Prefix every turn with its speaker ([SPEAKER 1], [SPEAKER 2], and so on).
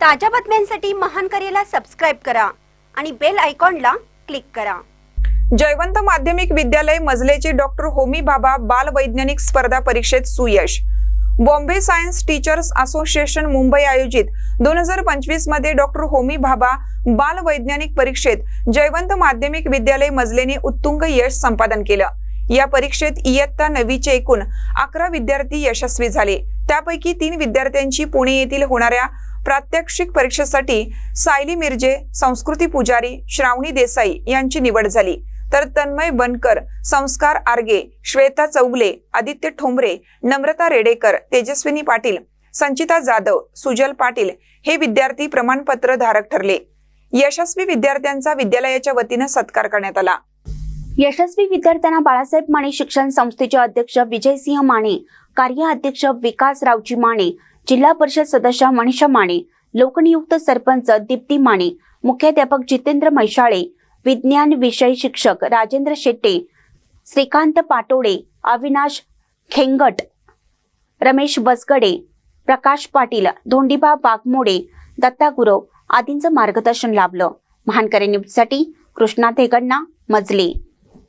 [SPEAKER 1] ताज्या बातम्यांसाठी महान करेला सबस्क्राईब करा आणि बेल आयकॉनला क्लिक करा.
[SPEAKER 2] जयवंत माध्यमिक विद्यालय मजलेचे डॉक्टर होमी भाभा बाल वैज्ञानिक स्पर्धा परीक्षेत Suyash. Bombay science teachers association Mumbai आयोजित. दोन हजार पंचवीसमध्ये डॉक्टर होमी भाभा बाल वैज्ञानिक परीक्षेत जयवंत माध्यमिक विद्यालय मजलेने उत्तुंग यश संपादन केलं. या परीक्षेत इयत्ता नववीचे एकूण अकरा विद्यार्थी यशस्वी झाले. त्यापैकी तीन विद्यार्थ्यांची पुणे येथील होणाऱ्या प्रात्यक्षिक परीक्षेसाठी सायली मिर्जे संस्कृती पुजारी श्रावणी देसाई यांची निवड झाली. तर तन्मय बनकर संस्कार आर्गे श्वेता चौगले आदित्य ठोंबरे नम्रता रेडेकर तेजस्विनी पाटील संचिता जाधव सुजल पाटील हे विद्यार्थी प्रमाणपत्र धारक ठरले. यशस्वी विद्यार्थ्यांचा विद्यालयाच्या वतीनं सत्कार करण्यात आला.
[SPEAKER 3] यशस्वी विद्यार्थ्यांना बाळासाहेब माने शिक्षण संस्थेचे अध्यक्ष विजयसिंह माने कार्य अध्यक्ष विकास रावजी माने जिल्हा परिषद सदस्य मनीषा माने लोकनियुक्त सरपंच दीप्ती माने मुख्याध्यापक जितेंद्र मैशाळे विज्ञान विषय शिक्षक राजेंद्र शेट्टे श्रीकांत पाटोडे अविनाश खेंगट रमेश वसगडे प्रकाश पाटील धोंडीबा वाघमोडे दत्ता गुरव आदींचं मार्गदर्शन लाभलं. महानकरे न्यूजसाठी कृष्णा धेगण्णा मजले.